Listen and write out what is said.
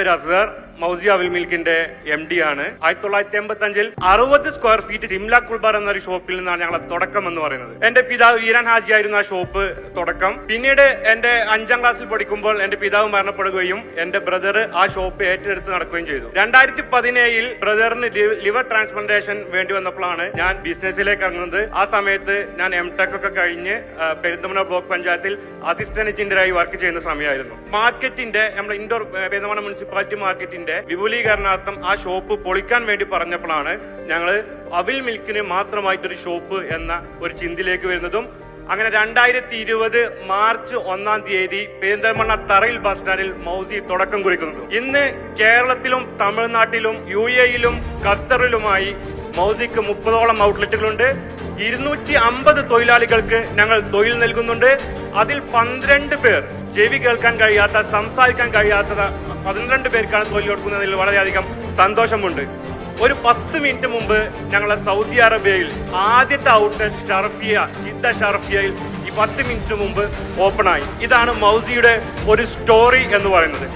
Birazdan Azhar മൗസി അവിൽ മിൽക്കിന്റെ M D ആണ്. ആയിരത്തി തൊള്ളായിരത്തി എൺപത്തി അഞ്ചിൽ അറുപത് സ്ക്വയർ ഫീറ്റ് ജിംല കുൾബാർ എന്നൊരു ഷോപ്പിൽ നിന്നാണ് ഞങ്ങളെ തുടക്കം എന്ന് പറയുന്നത്. എന്റെ പിതാവ് ഈരാൻ ഹാജി ആയിരുന്നു ആ ഷോപ്പ് തുടക്കം. പിന്നീട് എന്റെ അഞ്ചാം ക്ലാസ്സിൽ പഠിക്കുമ്പോൾ എന്റെ പിതാവ് മരണപ്പെടുകയും എന്റെ ബ്രദർ ആ ഷോപ്പ് ഏറ്റെടുത്ത് നടക്കുകയും ചെയ്തു. രണ്ടായിരത്തി പതിനേഴിൽ ബ്രദറിന് ലിവർ ട്രാൻസ്പ്ലാന്റേഷൻ വേണ്ടി വന്നപ്പോഴാണ് ഞാൻ ബിസിനസ്സിലേക്ക് ഇറങ്ങുന്നത്. ആ സമയത്ത് ഞാൻ എം ടെക് ഒക്കെ കഴിഞ്ഞ് പെരുന്തമണ ബ്ലോക്ക് പഞ്ചായത്തിൽ അസിസ്റ്റന്റ് എഞ്ചിനീയറായി വർക്ക് ചെയ്യുന്ന സമയമായിരുന്നു. മാർക്കറ്റിന്റെ നമ്മുടെ ഇൻഡോർ പെരുന്തമണ മുനിസിപ്പാലിറ്റി മാർക്കറ്റിന്റെ വിപുലീകരണാർത്ഥം ആ ഷോപ്പ് പൊളിക്കാൻ വേണ്ടി പറഞ്ഞപ്പോഴാണ് ഞങ്ങൾ അവിൽ മിൽക്കിന് മാത്രമായിട്ടൊരു ഷോപ്പ് എന്ന ഒരു ചിന്തയിലേക്ക് വരുന്നതും അങ്ങനെ രണ്ടായിരത്തി ഇരുപത് മാർച്ച് ഒന്നാം തീയതി പെരിന്തൽമണ്ണ തറയിൽ ബസ് സ്റ്റാൻഡിൽ മൗസി തുടക്കം കുറിക്കുന്നത്. ഇന്ന് കേരളത്തിലും തമിഴ്നാട്ടിലും യു എയിലും ഖത്തറിലുമായി മൗസിക്ക് മുപ്പതോളം ഔട്ട്ലെറ്റുകളുണ്ട്. ഇരുന്നൂറ്റി അമ്പത് തൊഴിലാളികൾക്ക് ഞങ്ങൾ തൊഴിൽ നൽകുന്നുണ്ട്. അതിൽ പന്ത്രണ്ട് പേർ ചെവി കേൾക്കാൻ കഴിയാത്ത സംസാരിക്കാൻ കഴിയാത്ത പന്ത്രണ്ട് പേർക്കാണ് തൊഴിൽ കൊടുക്കുന്നതിൽ വളരെയധികം സന്തോഷമുണ്ട്. ഒരു പത്ത് മിനിറ്റ് മുമ്പ് ഞങ്ങളെ സൗദി അറേബ്യയിൽ ആദ്യത്തെ ഔട്ട്ലെറ്റ് ഷർഫിയ ജിദ്ദ ഷർഫിയയിൽ ഈ പത്ത് മിനിറ്റ് മുമ്പ് ഓപ്പണായി ഇതാണ് മൗസിയുടെ ഒരു സ്റ്റോറി എന്ന് പറയുന്നത്.